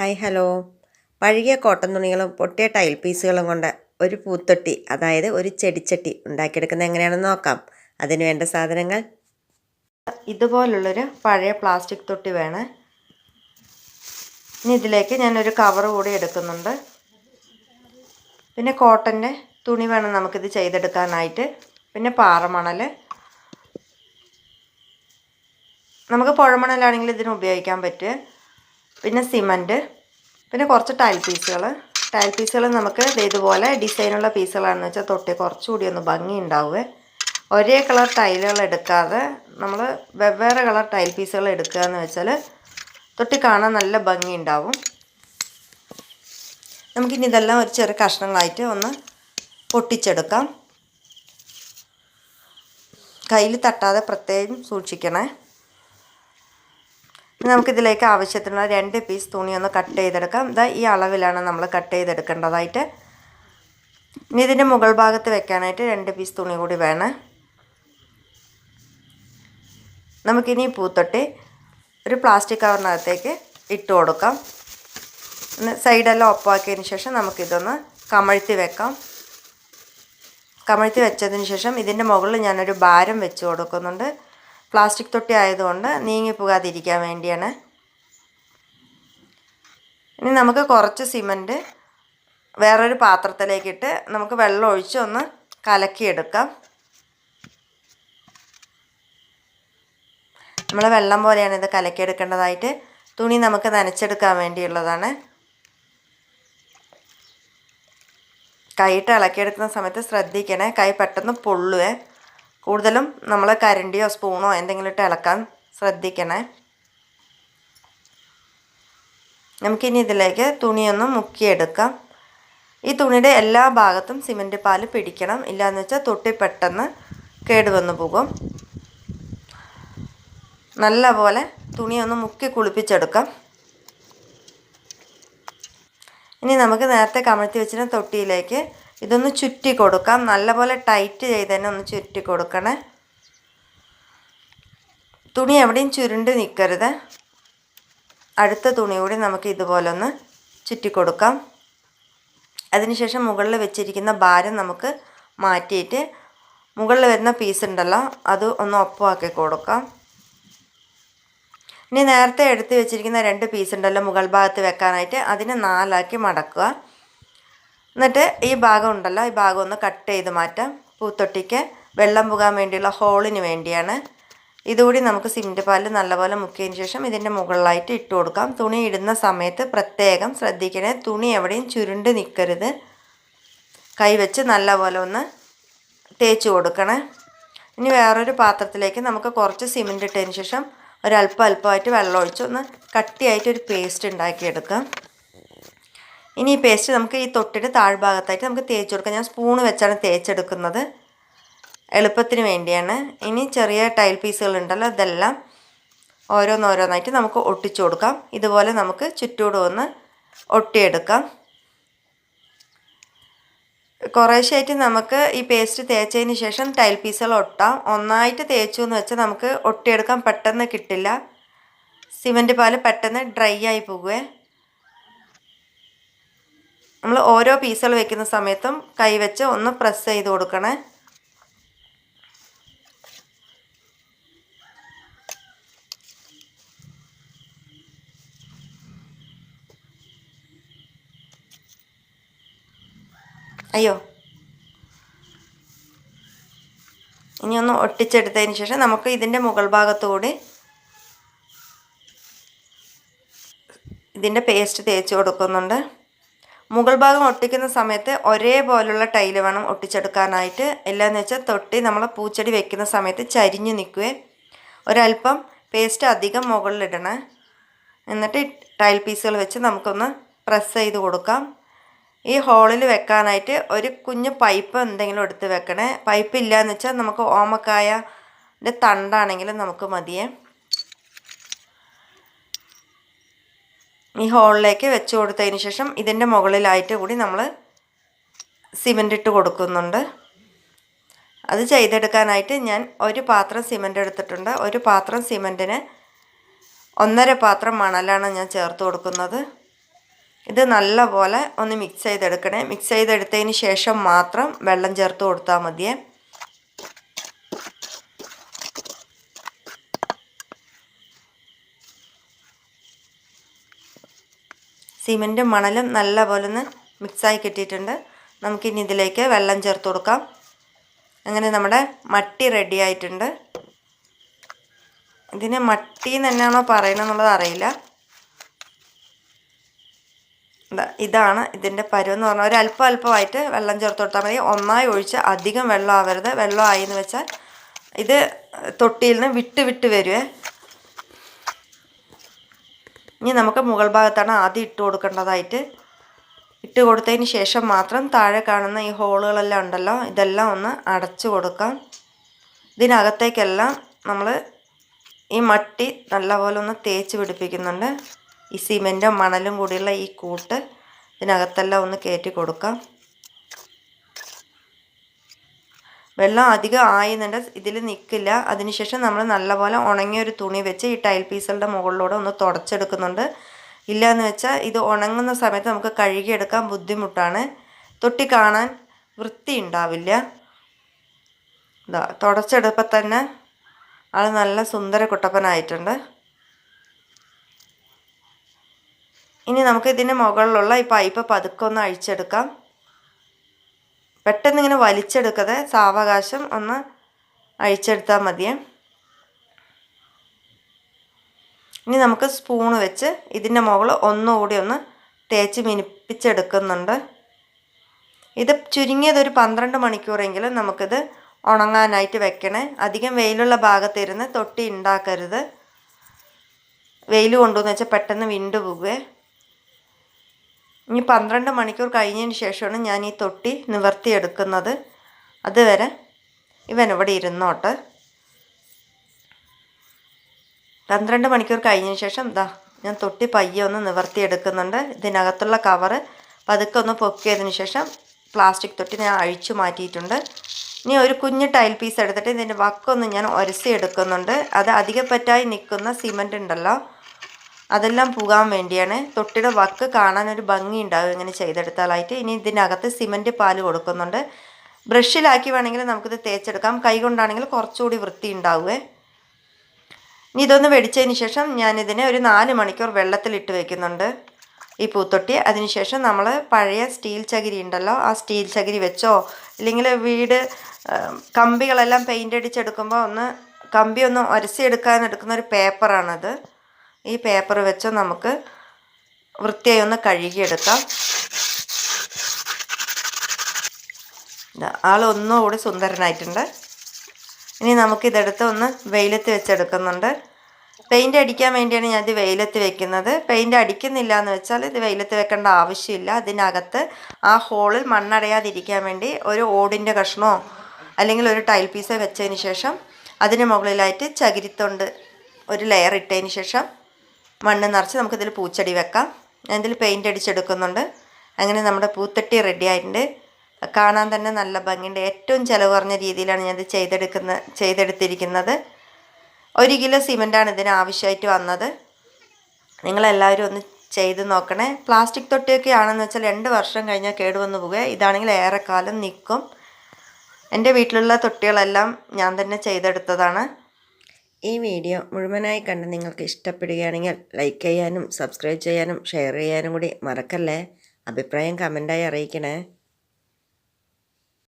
Hi hello. പഴകിയ cotton തുണികളും പൊട്ടിയ ടൈൽ പീസുകളും കൊണ്ട് ഒരു പൂത്തൊട്ടി അതായത് ഒരു ചെടിച്ചട്ടി ഉണ്ടാക്കിയെടുക്കുന്നത് എങ്ങനെയാണെന്ന് നോക്കാം. അതിന് വേണ്ട സാധനങ്ങൾ. ഇതുപോലുള്ളൊരു പഴയ പ്ലാസ്റ്റിക് തൊട്ടി വേണം. ഇനി ഇതിലേക്ക് ഞാനൊരു കവർ കൂടി എടുക്കുന്നുണ്ട്. പിന്നെ കോട്ടന്റെ തുണി വേണം നമുക്കിത് ചെയ്തെടുക്കാനായിട്ട്. പിന്നെ പാറമണൽ നമുക്ക് പുഴമണലാണെങ്കിൽ ഇതിന് ഉപയോഗിക്കാൻ പറ്റും. പിന്നെ സിമന്റ് പിന്നെ കുറച്ച് ടൈൽ പീസുകൾ ടൈൽ പീസുകൾ നമുക്ക് ഇതുപോലെ ഡിസൈനുള്ള പീസുകളാണെന്ന് വെച്ചാൽ തൊട്ടി കുറച്ചുകൂടി ഒന്ന് ഭംഗി ഉണ്ടാവുക ഒരേ കളർ ടൈലുകൾ എടുക്കാതെ നമ്മൾ വെവ്വേറെ കളർ ടൈൽ പീസുകൾ എടുക്കുക എന്ന് വെച്ചാൽ തൊട്ടി കാണാൻ നല്ല ഭംഗി ഉണ്ടാവും നമുക്കിനി ഇതെല്ലാം ഒരു ചെറിയ കഷ്ണങ്ങളായിട്ട് ഒന്ന് പൊട്ടിച്ചെടുക്കാം. കയ്യിൽ തട്ടാതെ പ്രത്യേകം സൂക്ഷിക്കണേ. നമുക്കിതിലേക്ക് ആവശ്യത്തിനുള്ള രണ്ട് പീസ് തുണി ഒന്ന് കട്ട് ചെയ്തെടുക്കാം. ഇതാ ഈ അളവിലാണ് നമ്മൾ കട്ട് ചെയ്തെടുക്കേണ്ടതായിട്ട്. ഇനി ഇതിന്റെ മുകൾ ഭാഗത്ത് വെക്കാനായിട്ട് രണ്ട് പീസ് തുണി കൂടി വേണം. നമുക്കിനി പൂത്തൊട്ടി ഒരു പ്ലാസ്റ്റിക് കവറിനകത്തേക്ക് ഇട്ട് കൊടുക്കാം. സൈഡെല്ലാം ഒപ്പാക്കിയതിന് ശേഷം നമുക്കിതൊന്ന് കമഴ്ത്തി വെക്കാം. കമഴ്ത്തി വെച്ചതിന് ശേഷം ഇതിന്റെ മുകളിൽ ഞാനൊരു ഭാരം വെച്ച് കൊടുക്കുന്നുണ്ട്. പ്ലാസ്റ്റിക് തൊട്ടി ആയതുകൊണ്ട് നീങ്ങിപ്പോകാതിരിക്കാൻ വേണ്ടിയാണ്. ഇനി നമുക്ക് കുറച്ച് സിമന്റ് വേറൊരു പാത്രത്തിലേക്കിട്ട് നമുക്ക് വെള്ളം ഒഴിച്ച് ഒന്ന് കലക്കിയെടുക്കാം. നമ്മൾ വെള്ളം പോലെയാണ് ഇത് കലക്കിയെടുക്കേണ്ടതായിട്ട്. തുണി നമുക്ക് നനച്ചെടുക്കാൻ വേണ്ടിയുള്ളതാണ്. കൈയിട്ട് ഇളക്കിയെടുക്കുന്ന സമയത്ത് ശ്രദ്ധിക്കണേ. കൈ പെട്ടെന്ന് പൊള്ളുവേ. കൂടുതലും നമ്മൾ കരണ്ടിയോ സ്പൂണോ എന്തെങ്കിലും ഇട്ട് ഇളക്കാൻ ശ്രദ്ധിക്കണേ. നമുക്കിനി ഇതിലേക്ക് തുണിയൊന്ന് മുക്കിയെടുക്കാം. ഈ തുണിയുടെ എല്ലാ ഭാഗത്തും സിമന്റ് പാൽ പിടിക്കണം. ഇല്ലയെന്ന് വെച്ചാൽ തൊട്ടി പെട്ടെന്ന് കേടുവന്നു പോകും. നല്ല പോലെ തുണിയൊന്ന് മുക്കി കുളിപ്പിച്ചെടുക്കാം. ഇനി നമുക്ക് നേരത്തെ കമഴ്ത്തി വെച്ചിരുന്ന തൊട്ടിയിലേക്ക് ഇതൊന്ന് ചുറ്റി കൊടുക്കാം. നല്ലപോലെ ടൈറ്റ് ചെയ്ത് തന്നെ ഒന്ന് ചുറ്റി കൊടുക്കണേ. തുണി എവിടെയും ചുരുണ്ട് നിൽക്കരുത് അടുത്ത തുണി കൂടി നമുക്ക് ഇതുപോലെ ഒന്ന് ചുറ്റി കൊടുക്കാം. അതിനുശേഷം മുകളിൽ വെച്ചിരിക്കുന്ന ഭാരം നമുക്ക് മാറ്റിയിട്ട് മുകളിൽ വരുന്ന പീസ് ഉണ്ടല്ലോ അത് ഒന്ന് ഒപ്പമാക്കി കൊടുക്കാം. ഇനി നേരത്തെ എടുത്ത് വെച്ചിരിക്കുന്ന രണ്ട് പീസ് ഉണ്ടല്ലോ മുകൾ ഭാഗത്ത് വെക്കാനായിട്ട് അതിനെ നാലാക്കി മടക്കുക. എന്നിട്ട് ഈ ഭാഗം ഉണ്ടല്ലോ ഈ ഭാഗം ഒന്ന് കട്ട് ചെയ്ത് മാറ്റാം. പൂത്തൊട്ടിക്ക് വെള്ളം പോകാൻ വേണ്ടിയുള്ള ഹോളിന് വേണ്ടിയാണ്. ഇതുകൂടി നമുക്ക് സിമന്റ് പാൽ നല്ലപോലെ മുക്കിയതിന് ശേഷം ഇതിന്റെ മുകളിലായിട്ട് ഇട്ട് കൊടുക്കാം. തുണി ഇടുന്ന സമയത്ത് പ്രത്യേകം ശ്രദ്ധിക്കണേ തുണി എവിടെയും ചുരുണ്ട് നിൽക്കരുത് കൈവച്ച് നല്ലപോലെ ഒന്ന് തേച്ച് കൊടുക്കണേ. ഇനി വേറൊരു പാത്രത്തിലേക്ക് നമുക്ക് കുറച്ച് സിമന്റ് ഇട്ടതിന് ശേഷം ഒരല്പം അല്പമായിട്ട് വെള്ളം ഒഴിച്ച് ഒന്ന് കട്ടിയായിട്ട് ഒരു പേസ്റ്റ് ഉണ്ടാക്കിയെടുക്കാം. ഇനി ഈ പേസ്റ്റ് നമുക്ക് ഈ തൊട്ടിട്ട് താഴ്ഭാഗത്തായിട്ട് നമുക്ക് തേച്ച് കൊടുക്കാം. ഞാൻ സ്പൂണ് വെച്ചാണ് തേച്ചെടുക്കുന്നത്. എളുപ്പത്തിന് വേണ്ടിയാണ്. ഇനി ചെറിയ ടൈൽ പീസുകൾ ഉണ്ടല്ലോ ഇതെല്ലാം ഓരോന്നോരോന്നായിട്ട് നമുക്ക് ഒട്ടിച്ചു കൊടുക്കാം. ഇതുപോലെ നമുക്ക് ചുറ്റോടും ഒന്ന് ഒട്ടിയെടുക്കാം. കുറേശ്ശായിട്ട് നമുക്ക് ഈ പേസ്റ്റ് തേച്ചതിന് ശേഷം ടൈൽ പീസുകൾ ഒട്ടാം. ഒന്നായിട്ട് തേച്ചു എന്ന് വെച്ചാൽ നമുക്ക് ഒട്ടിയെടുക്കാൻ പെട്ടെന്ന് കിട്ടില്ല. സിമന്റ് പാൽ പെട്ടെന്ന് ഡ്രൈ ആയി പോകുവേ. നമ്മൾ ഓരോ പീസുകൾ വെക്കുന്ന സമയത്തും കൈവച്ച് ഒന്ന് പ്രസ് ചെയ്ത് കൊടുക്കണേ. അയ്യോ. ഇനി ഒന്ന് ഒട്ടിച്ചെടുത്തതിന് ശേഷം നമുക്ക് ഇതിന്റെ മുകൾ ഭാഗത്തുകൂടി ഇതിന്റെ പേസ്റ്റ് തേച്ച് കൊടുക്കുന്നുണ്ട്. മുകൾ ഭാഗം ഒട്ടിക്കുന്ന സമയത്ത് ഒരേപോലുള്ള ടൈൽ വേണം ഒട്ടിച്ചെടുക്കാനായിട്ട്. എല്ലാന്ന് വെച്ചാൽ തൊട്ടി നമ്മൾ പൂച്ചെടി വെക്കുന്ന സമയത്ത് ചരിഞ്ഞ് നിൽക്കുകയും ഒരല്പം പേസ്റ്റ് അധികം മുകളിലിടണേ. എന്നിട്ട് ടൈൽ പീസുകൾ വെച്ച് നമുക്കൊന്ന് പ്രസ് ചെയ്ത് കൊടുക്കാം. ഈ ഹോളിൽ വെക്കാനായിട്ട് ഒരു കുഞ്ഞ് പൈപ്പ് എന്തെങ്കിലും എടുത്ത് വെക്കണേ. പൈപ്പ് ഇല്ലയെന്ന് വെച്ചാൽ നമുക്ക് ഓമക്കായ തണ്ടാണെങ്കിലും നമുക്ക് മതിയേ. ഈ ഹോളിലേക്ക് വെച്ച് കൊടുത്തതിന് ശേഷം ഇതിന്റെ മുകളിലായിട്ട് കൂടി നമ്മൾ സിമന്റ് ഇട്ട് കൊടുക്കുന്നുണ്ട്. അത് ചെയ്തെടുക്കാനായിട്ട് ഞാൻ ഒരു പാത്രം സിമന്റ് എടുത്തിട്ടുണ്ട്. ഒരു പാത്രം സിമന്റിന് ഒന്നര പാത്രം മണലാണ് ഞാൻ ചേർത്ത് കൊടുക്കുന്നത്. ഇത് നല്ലപോലെ ഒന്ന് മിക്സ് ചെയ്തെടുക്കണേ. മിക്സ് ചെയ്തെടുത്തതിന് ശേഷം മാത്രം വെള്ളം ചേർത്ത് കൊടുത്താൽ മതിയേ. സിമെന്റും മണലും നല്ല പോലെ ഒന്ന് മിക്സായി കിട്ടിയിട്ടുണ്ട്. നമുക്കിനി ഇതിലേക്ക് വെള്ളം ചേർത്ത് കൊടുക്കാം. അങ്ങനെ നമ്മുടെ മട്ടി റെഡി ആയിട്ടുണ്ട്. ഇതിന് മട്ടി തന്നെയാണോ പറയണമെന്നുള്ളത് അറിയില്ല. ഇതാണ് ഇതിന്റെ പരുവെന്ന് പറഞ്ഞാൽ ഒരു അല്പം അല്പമായിട്ട് വെള്ളം ചേർത്ത് കൊടുത്താൽ മതി. ഒന്നായി ഒഴിച്ച് അധികം വെള്ളം ആവരുത്. വെള്ളം ആയി എന്ന് വെച്ചാൽ ഇത് തൊട്ടിയിൽ നിന്ന് വിട്ട് വിട്ട് വരുവേ. ഇനി നമുക്ക് മുകൾ ഭാഗത്താണ് ആദ്യം ഇട്ട് കൊടുക്കേണ്ടതായിട്ട്. ഇട്ട് കൊടുത്തതിന് ശേഷം മാത്രം താഴെ കാണുന്ന ഈ ഹോളുകളെല്ലാം ഉണ്ടല്ലോ ഇതെല്ലാം ഒന്ന് അടച്ചു കൊടുക്കാം. ഇതിനകത്തേക്കെല്ലാം നമ്മൾ ഈ മട്ടി നല്ലപോലെ ഒന്ന് തേച്ച് പിടിപ്പിക്കുന്നുണ്ട്. ഈ സിമെന്റും മണലും കൂടിയുള്ള ഈ കൂട്ട് ഇതിനകത്തെല്ലാം ഒന്ന് കയറ്റി കൊടുക്കാം. വെള്ളം അധികം ആയുന്നുണ്ട്. ഇതിൽ നിൽക്കില്ല അതിനുശേഷം നമ്മൾ നല്ലപോലെ ഉണങ്ങിയ ഒരു തുണി വെച്ച് ഈ ടൈൽ പീസുകളുടെ മുകളിലൂടെ ഒന്ന് തുടച്ചെടുക്കുന്നുണ്ട്. ഇല്ല എന്ന് വെച്ചാൽ ഇത് ഉണങ്ങുന്ന സമയത്ത് നമുക്ക് കഴുകിയെടുക്കാൻ ബുദ്ധിമുട്ടാണ്. തൊട്ടി കാണാൻ വൃത്തി ഉണ്ടാവില്ല. ഇതാ തുടച്ചെടുപ്പോൾ തന്നെ അത് നല്ല സുന്ദര കുട്ടപ്പനായിട്ടുണ്ട്. ഇനി നമുക്ക് ഇതിന്റെ മുകളിലുള്ള ഈ പൈപ്പ് പതുക്കെ ഒന്ന് അഴിച്ചെടുക്കാം. പെട്ടെന്ന് ഇങ്ങനെ വലിച്ചെടുക്കാതെ സാവകാശം ഒന്ന് അഴിച്ചെടുത്താൽ മതിയേ. ഇനി നമുക്ക് സ്പൂൺ വെച്ച് ഇതിന്റെ മുകളിൽ ഒന്നുകൂടി ഒന്ന് തേച്ച് മിനിപ്പിച്ചെടുക്കുന്നുണ്ട്. ഇത് ചുരുങ്ങിയത് ഒരു പന്ത്രണ്ട് മണിക്കൂറെങ്കിലും നമുക്കിത് ഉണങ്ങാനായിട്ട് വെക്കണേ. അധികം വെയിലുള്ള ഭാഗത്തിരുന്ന് തൊട്ടി ഉണ്ടാക്കരുത്. വെയിൽ കൊണ്ടുവന്ന് വെച്ചാൽ പെട്ടെന്ന് വിണ്ടു പോകുകയെ ഇനി പന്ത്രണ്ട് മണിക്കൂർ കഴിഞ്ഞതിന് ശേഷമാണ് ഞാൻ ഈ തൊട്ടി നിവർത്തിയെടുക്കുന്നത്. അതുവരെ ഇവൻ ഇരുന്നോട്ട്. പന്ത്രണ്ട് മണിക്കൂർ കഴിഞ്ഞതിന് ശേഷം ഇതാ ഞാൻ തൊട്ടി പയ്യെ ഒന്ന് നിവർത്തിയെടുക്കുന്നുണ്ട്. ഇതിനകത്തുള്ള കവറ് പതുക്കെ ഒന്ന് പൊക്കിയതിന് ശേഷം പ്ലാസ്റ്റിക് തൊട്ടി ഞാൻ അഴിച്ചു മാറ്റിയിട്ടുണ്ട്. ഇനി ഒരു കുഞ്ഞ് ടൈൽ പീസ് എടുത്തിട്ട് ഇതിന്റെ വക്കൊന്ന് ഞാൻ ഒരസി എടുക്കുന്നുണ്ട് അത് അധികപ്പറ്റായി നിൽക്കുന്ന സിമന്റ് ഉണ്ടല്ലോ. അതെല്ലാം പോകാൻ വേണ്ടിയാണ്. തൊട്ടിയുടെ വക്ക് കാണാൻ ഒരു ഭംഗി ഉണ്ടാവും ഇങ്ങനെ ചെയ്തെടുത്താലായിട്ട്. ഇനി ഇതിനകത്ത് സിമന്റ് പാൽ കൊടുക്കുന്നുണ്ട്. ബ്രഷിലാക്കി വേണമെങ്കിൽ നമുക്കിത് തേച്ചെടുക്കാം. കൈ കൊണ്ടാണെങ്കിൽ കുറച്ചുകൂടി വൃത്തി ഉണ്ടാവുമേ ഇനി ഇതൊന്ന് വെടിച്ചതിന് ശേഷം ഞാനിതിനെ ഒരു നാല് മണിക്കൂർ വെള്ളത്തിലിട്ട് വെക്കുന്നുണ്ട്. ഈ പൂത്തൊട്ടി. അതിനുശേഷം നമ്മൾ പഴയ സ്റ്റീൽ ചകിരി ഉണ്ടല്ലോ ആ സ്റ്റീൽ ചകിരി വെച്ചോ? ഇല്ലെങ്കിൽ വീട് കമ്പികളെല്ലാം പെയിന്റ് അടിച്ചെടുക്കുമ്പോൾ ഒന്ന് കമ്പി ഒന്ന് ഒരസിയെടുക്കാൻ എടുക്കുന്ന ഒരു പേപ്പറാണത്. ഈ പേപ്പർ വെച്ച് നമുക്ക് വൃത്തിയായി ഒന്ന് കഴുകിയെടുക്കാം. ആൾ ഒന്നുകൂടി സുന്ദരനായിട്ടുണ്ട്. ഇനി നമുക്കിതെടുത്ത് ഒന്ന് വെയിലത്ത് വെച്ചെടുക്കുന്നുണ്ട്. പെയിന്റ് അടിക്കാൻ വേണ്ടിയാണ് ഞാനിത് വെയിലത്ത് വെക്കുന്നത്. പെയിന്റ് അടിക്കുന്നില്ല എന്ന് വെച്ചാൽ ഇത് വെയിലത്ത് വെക്കേണ്ട ആവശ്യമില്ല. അതിനകത്ത് ആ ഹോളിൽ മണ്ണടയാതിരിക്കാൻ വേണ്ടി ഒരു ഓടിന്റെ കഷ്ണമോ അല്ലെങ്കിൽ ഒരു ടൈൽ പീസോ വെച്ചതിന് ശേഷം അതിന് മുകളിലായിട്ട് ചകിരിത്തൊണ്ട് ഒരു ലെയർ ഇട്ടതിന് ശേഷം മണ്ണ് നിറച്ച് നമുക്കിതിൽ പൂച്ചെടി വെക്കാം. ഇതിൽ പെയിന്റ് അടിച്ചെടുക്കുന്നുണ്ട്. അങ്ങനെ നമ്മുടെ പൂത്തട്ടി റെഡി ആയിട്ടുണ്ട്. കാണാൻ തന്നെ നല്ല ഭംഗിയുണ്ട്. ഏറ്റവും ചിലവ് കുറഞ്ഞ രീതിയിലാണ് ഞാനിത് ചെയ്തെടുക്കുന്ന ചെയ്തെടുത്തിരിക്കുന്നത്. ഒരു കിലോ സിമെന്റാണ് ഇതിന് ആവശ്യമായിട്ട് വന്നത്. നിങ്ങളെല്ലാവരും ഒന്ന് ചെയ്ത് നോക്കണേ. പ്ലാസ്റ്റിക് തൊട്ടിയൊക്കെ ആണെന്ന് വെച്ചാൽ രണ്ട് വർഷം കഴിഞ്ഞാൽ കേടുവന്ന് പോകുക ഇതാണെങ്കിൽ ഏറെക്കാലം നിൽക്കും എന്റെ വീട്ടിലുള്ള തൊട്ടികളെല്ലാം ഞാൻ തന്നെ ചെയ്തെടുത്തതാണ്. ഈ വീഡിയോ മുഴുവനായി കണ്ട് നിങ്ങൾക്ക് ഇഷ്ടപ്പെടുകയാണെങ്കിൽ ലൈക്ക് ചെയ്യാനും സബ്സ്ക്രൈബ് ചെയ്യാനും ഷെയർ ചെയ്യാനും കൂടി മറക്കല്ലേ? അഭിപ്രായം കമന്റായി അറിയിക്കണേ.